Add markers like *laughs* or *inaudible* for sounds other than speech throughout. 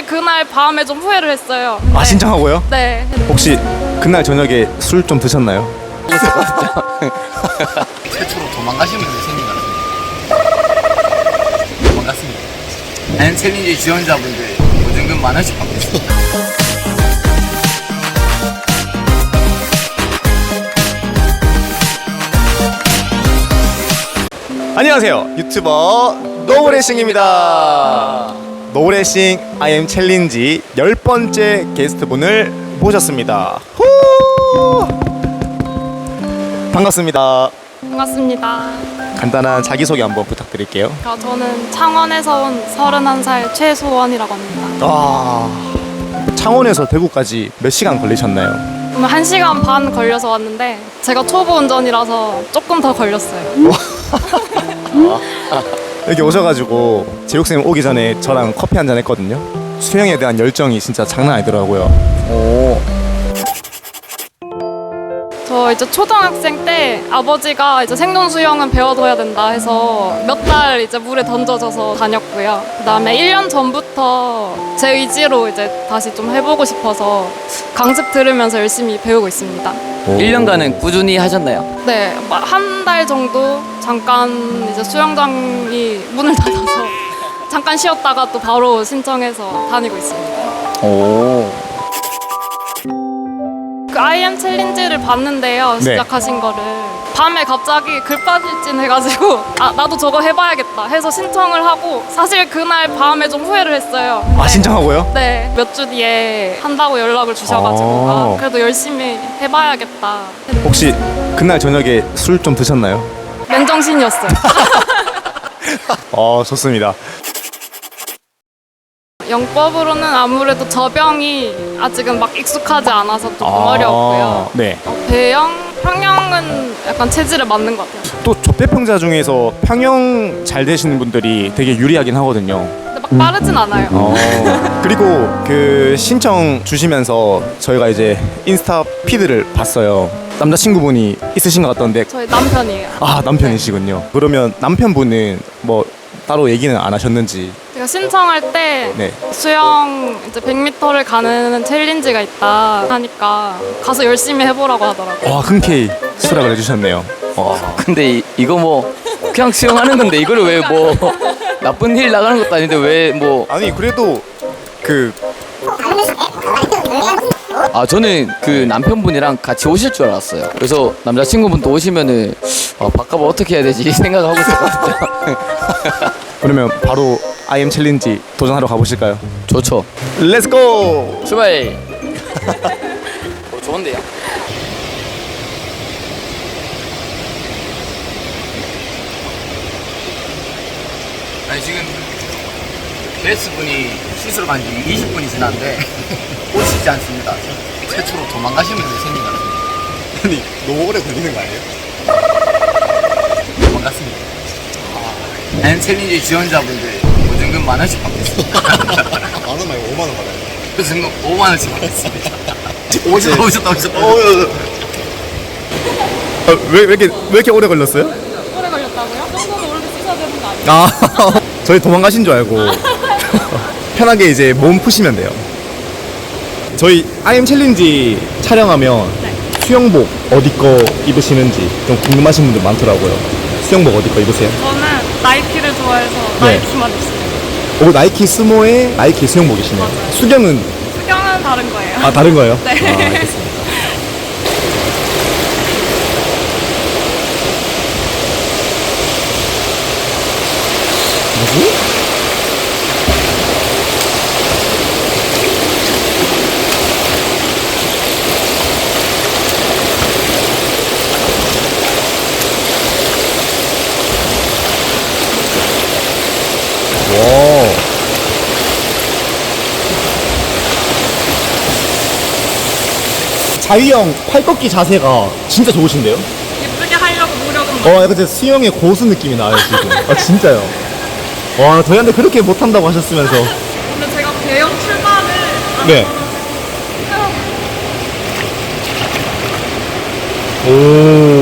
사실 그날 밤에 좀 후회를 했어요. 아 네. 신청하고요? 네. 혹시 그날 저녁에 술 좀 드셨나요? 최초로 도망가시는 분이 생긴 것 같습니다. 도망갔습니다. 앤 챌린지 지원자분들 보증금 만 원씩 받고 있습니다. 안녕하세요 유튜버 노브레싱입니다 노브레싱 IM 챌린지 열 번째 게스트분을 모셨습니다 후! 반갑습니다 반갑습니다. 간단한 자기소개 한번 부탁드릴게요 어, 저는 창원에서 온 31살 최소원이라고 합니다. 아 창원에서 대구까지 몇 시간 걸리셨나요? 오늘 1시간 반 걸려서 왔는데 제가 초보 운전이라서 조금 더 걸렸어요. *laughs* 여기 오셔가지고 제육쌤 오기 전에 저랑 커피 한 잔 했거든요 수영에 대한 열정이 진짜 장난 아니더라고요 오. 저 이제 초등학생 때 아버지가 이제 생존 수영은 배워둬야 된다 해서 몇 달 이제 물에 던져져서 다녔고요. 그다음에 1년 전부터 제 의지로 이제 다시 좀 해보고 싶어서 강습 들으면서 열심히 배우고 있습니다. 1년간은 꾸준히 하셨나요? 네, 한 달 정도 잠깐 이제 수영장이 문을 닫아서 잠깐 쉬었다가 또 바로 신청해서 다니고 있습니다. 오. 그 IM 챌린지를 봤는데요. 네. 시작하신 거를. 밤에 갑자기 글 빠질진 해가지고 아 나도 저거 해봐야겠다 해서 신청을 하고 사실 그날 밤에 좀 후회를 했어요. 아 네. 신청하고요? 네, 몇 주 뒤에 한다고 연락을 주셔가지고 아. 아, 그래도 열심히 해봐야겠다. 혹시 그날 저녁에 술 좀 드셨나요? 맨정신이었어요. *laughs* 어 좋습니다 영법으로는 아무래도 저병이 아직은 막 익숙하지 않아서 조금 어려웠고요. 네. 어, 배영, 평영은 약간 체질에 맞는 것 같아요. 또 접대평자 중에서 평영 잘 되시는 분들이 되게 유리하긴 하거든요. 근데 막 빠르진 않아요. 어. 그리고 그 신청 주시면서 저희가 이제 인스타 피드를 봤어요. 남자친구분이 있으신 것 같던데 저희 남편이에요. 아 남편이시군요. 그러면 남편분은 뭐 따로 얘기는 안 하셨는지 제가 신청할 때 네. 수영 이제 100m를 가는 챌린지가 있다 하니까 가서 열심히 해보라고 하더라고요. 와 흔쾌히 수락을 해주셨네요. 와. 근데 이, 이거 뭐 그냥 수영하는 건데 이거를 왜 뭐 나쁜 일 나가는 것도 아닌데 왜 뭐 아 아니 그래도 그 저는 그 남편분이랑 같이 오실 줄 알았어요. 그래서 남자친구분도 오시면은 아, 바꿔봐 어떻게 해야 되지 *laughs* 생각하고 있었거든요. *laughs* 그러면 바로 IM 챌린지 도전하러 가보실까요? 좋죠. 렛츠고! 출발. 어, *laughs* 좋은데요. 아니 지금 게스트 분이 시술 간지 20분이 지났는데 *laughs* 오시지 않습니다. 최초로 도망가시는 분이 생긴 것 같습니다. 아니 너무 오래 걸리는 거 아니에요? *laughs* 도망갔습니다. 앤 챌린지 지원자분들 보증금 만 원씩 받고 있습니다. *laughs* 만원 말고 5만 원 받아요. 보증금 5만 원씩 받고 있습니다. 오셨다 오셨다 오셨다. 아, 왜, 왜, 이렇게, 왜 이렇게 오래 걸렸어요? 오래 걸렸다고요? 정도는 원래 씻어야 되는 거 아니에요? 아, *laughs* 저희 도망가신 줄 알고 *laughs* 편하게 이제 몸 푸시면 돼요. 저희 IM 챌린지 촬영하면 수영복 어디 거 입으시는지 좀 궁금하신 분들 많더라고요. 수영복 어디 거 입으세요? 저는 나이키를 좋아해서 네. 나이키만 입습니다. 오 나이키 스모의 나이키 수영복이시네요. 맞아요. 수경은 수경은 다른 거예요. 아 다른 거예요? *laughs* 네. 아, 알겠습니다. 뭐지? 와. 자유형 팔 꺾기 자세가 진짜 좋으신데요? 예쁘게 하려고 노력은 어, 약간 진짜 수영의 고수 느낌이 나요, 지금. 아, 진짜요. 와, 저희한테 그렇게 못한다고 하셨으면서. 근데 제가 배영 출발을 네. 오.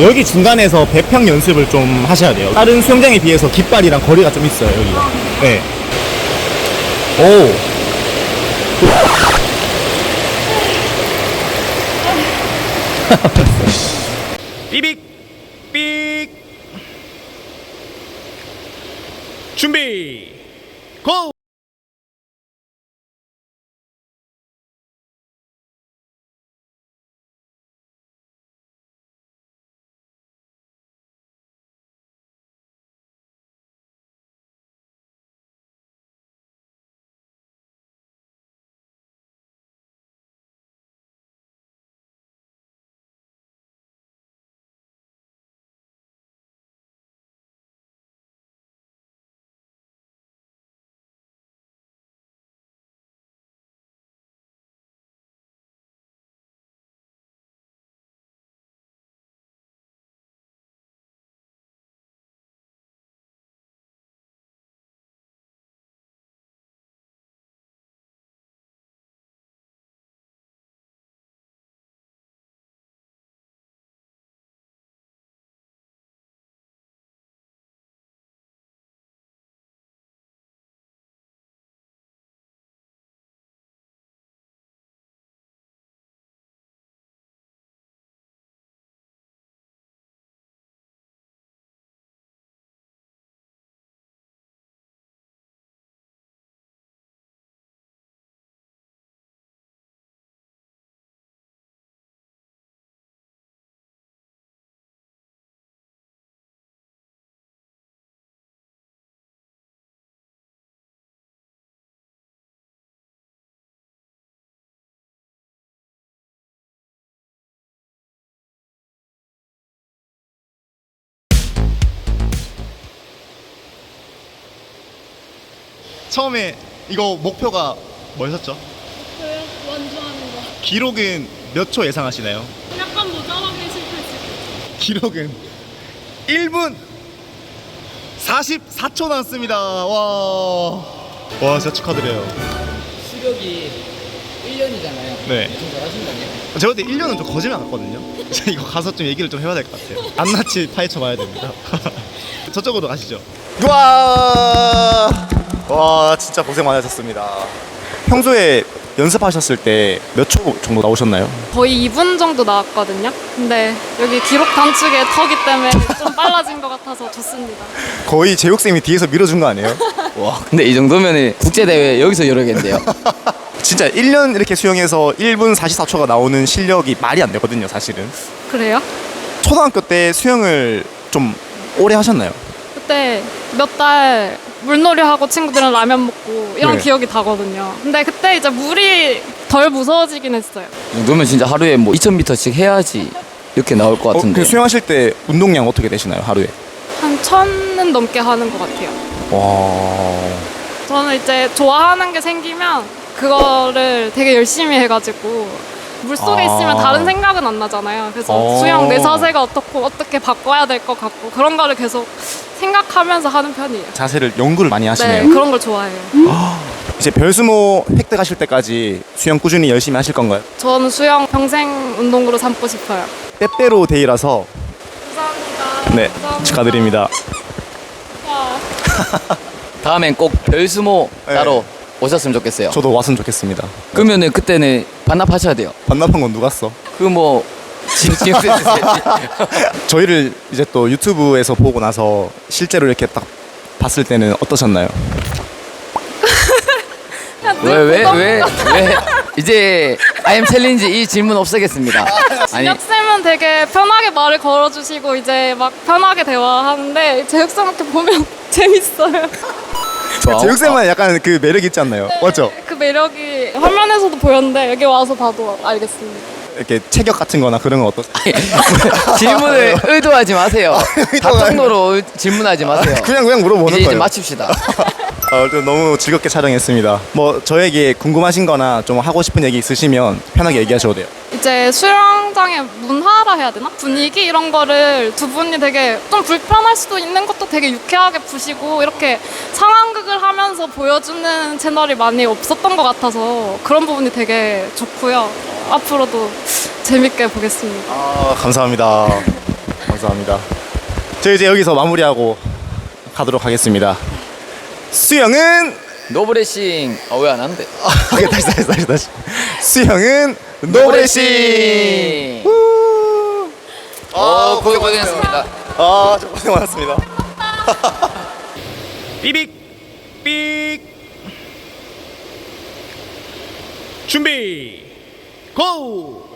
여기 중간에서 배평 연습을 좀 하셔야 돼요. 다른 수영장에 비해서 깃발이랑 거리가 좀 있어요, 여기가. 네. 오. *laughs* 삐빅 삑 준비 고! 처음에 이거 목표가 뭐였었죠? 저요? 완주하는 거. 기록은 몇 초 예상하시나요? 약간 모자라게 실패했어요. 기록은 1분 44초 남았습니다. 와. 와, 진짜 축하드려요. 수력이 1년이잖아요. 네. 좀 잘하신다네요. 제가 볼때 1년은 좀 거짓말 같거든요. 제가 이거 가서 좀 얘기를 좀 해봐야 될 것 같아요. 안나치 파헤쳐 봐야 됩니다. *laughs* 저쪽으로 가시죠. 와, 와, 진짜 고생 많으셨습니다. 평소에 연습하셨을 때 몇 초 정도 나오셨나요? 거의 2분 정도 나왔거든요. 근데 여기 기록 단축에 터기 때문에 좀 빨라진 것 같아서 좋습니다. *laughs* 거의 제육쌤이 뒤에서 밀어준 거 아니에요? *laughs* 와, 근데 이 정도면 국제대회 여기서 열어야겠네요. *laughs* 진짜 1년 이렇게 수영해서 1분 44초가 나오는 실력이 말이 안 되거든요, 사실은. 그래요? 초등학교 때 수영을 좀 오래 하셨나요? 그때 몇 달 물놀이 하고 친구들이랑 라면 먹고 이런 네. 기억이 나거든요. 근데 그때 이제 물이 덜 무서워지긴 했어요. 이 정도면 진짜 하루에 뭐 2,000m씩 해야지 이렇게 나올 것 어, 같은데. 그 수영하실 때 운동량 어떻게 되시나요, 하루에? 한 천은 넘게 하는 것 같아요. 와. 저는 이제 좋아하는 게 생기면 그거를 되게 열심히 해가지고 물 속에 아. 있으면 다른 생각은 안 나잖아요. 그래서 어. 수영 내 자세가 어떻고 어떻게 바꿔야 될 것 같고 그런 거를 계속 생각하면서 하는 편이에요. 자세를 연구를 많이 네, 하시네요. 그런 걸 좋아해요. *gasps* 이제 별수모 획득하실 때까지 수영 꾸준히 열심히 하실 건가요? 저는 수영 평생 운동으로 삼고 싶어요. 빼빼로 데이라서 감사합니다. 네 감사합니다. 축하드립니다. 와. *laughs* 다음엔 꼭 별수모 네. 따로 오셨으면 좋겠어요. 저도 왔으면 좋겠습니다. 그러면은 그때는 반납하셔야 돼요. 반납한 건 누가 써? 그뭐 *laughs* 저희를 이제 또 유튜브에서 보고 나서 실제로 이렇게 딱 봤을 때는 어떠셨나요? *laughs* 왜 왜 왜 왜 이제 아이엠 챌린지 이 질문 없애겠습니다. *laughs* 아니 진혁쌤은 되게 편하게 말을 걸어주시고 이제 막 편하게 대화하는데 제육쌤한테 보면 재밌어요. 좋아. 제육쌤은 약간 그 매력 있지 않나요? 맞죠? 그 매력이 화면에서도 보였는데 여기 와서 봐도 알겠습니다. 이렇게 체격 같은 거나 그런 건 어떠세요? 질문을 의도하지 마세요. 의도가 답정너로 의- 질문하지 마세요. 그냥 그냥 물어보는 이제 이제 거예요. 맞춥시다. *laughs* 아, 너무 즐겁게 촬영했습니다. 뭐 저에게 궁금하신 거나 좀 하고 싶은 얘기 있으시면 편하게 얘기하셔도 돼요. 이제 수영 장의 문화라 해야 되나? 분위기 이런 거를 두 분이 되게 좀 불편할 수도 있는 것도 되게 유쾌하게 푸시고 이렇게 상황극을 하면서 보여주는 채널이 많이 없었던 것 같아서 그런 부분이 되게 좋고요. 앞으로도 재밌게 보겠습니다. 아, 감사합니다. 감사합니다. 저 이제 여기서 마무리하고 가도록 하겠습니다. 수영은 노브레싱 아 왜 안 한대? 오케이 다시 다시 다시 다시 수영은 노브레싱. 어 고생 고생했습니다. 아, 저 고생 많았습니다. *laughs* 삐빅 삑 준비 고!